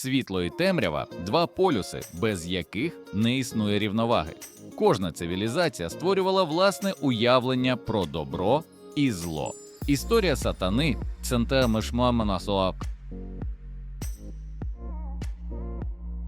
Світло і темрява два полюси, без яких не існує рівноваги. Кожна цивілізація створювала власне уявлення про добро і зло. Історія сатани Центе Мешмаманасоап.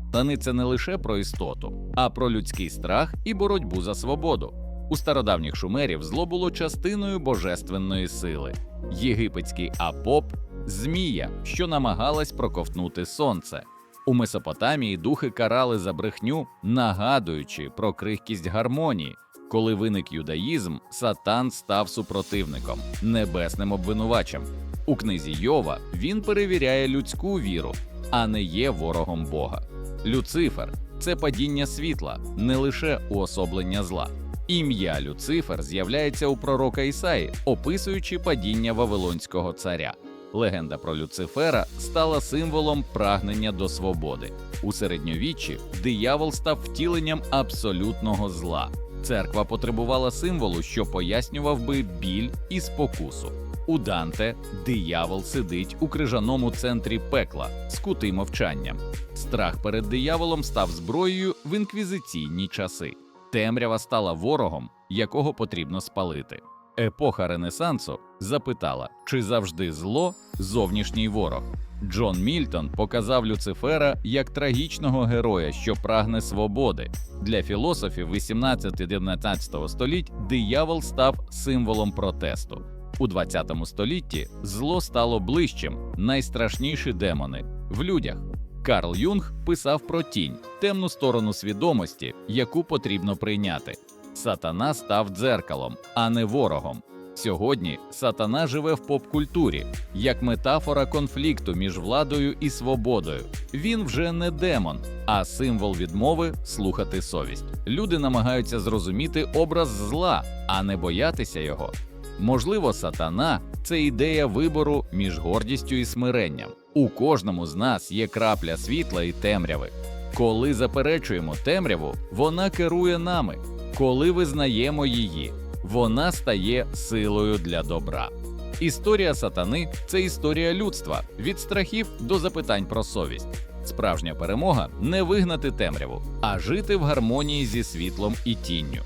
Сатани це не лише про істоту, а про людський страх і боротьбу за свободу. У стародавніх шумерів зло було частиною божественної сили. Єгипетський апоп змія, що намагалась проковтнути сонце. У Месопотамії духи карали за брехню, нагадуючи про крихкість гармонії. Коли виник юдаїзм, сатан став супротивником, небесним обвинувачем. У книзі Йова він перевіряє людську віру, а не є ворогом Бога. Люцифер це падіння світла, не лише уособлення зла. Ім'я Люцифер з'являється у пророка Ісаї, описуючи падіння Вавилонського царя. Легенда про Люцифера стала символом прагнення до свободи. У середньовіччі диявол став втіленням абсолютного зла. Церква потребувала символу, що пояснював би біль і спокусу. У Данте диявол сидить у крижаному центрі пекла, скутий мовчанням. Страх перед дияволом став зброєю в інквізиційні часи. Темрява стала ворогом, якого потрібно спалити. Епоха Ренесансу запитала, чи завжди зло зовнішній ворог. Джон Мільтон показав Люцифера як трагічного героя, що прагне свободи. Для філософів 18-19 століть диявол став символом протесту. У 20 столітті зло стало ближчим, найстрашніші демони в людях. Карл Юнг писав про тінь, темну сторону свідомості, яку потрібно прийняти. Сатана став дзеркалом, а не ворогом. Сьогодні сатана живе в поп-культурі як метафора конфлікту між владою і свободою. Він вже не демон, а символ відмови слухати совість. Люди намагаються зрозуміти образ зла, а не боятися його. Можливо, сатана це ідея вибору між гордістю і смиренням. У кожному з нас є крапля світла і темряви. Коли заперечуємо темряву, вона керує нами. Коли визнаємо її, вона стає силою для добра. Історія сатани це історія людства від страхів до запитань про совість. Справжня перемога не вигнати темряву, а жити в гармонії зі світлом і тінню.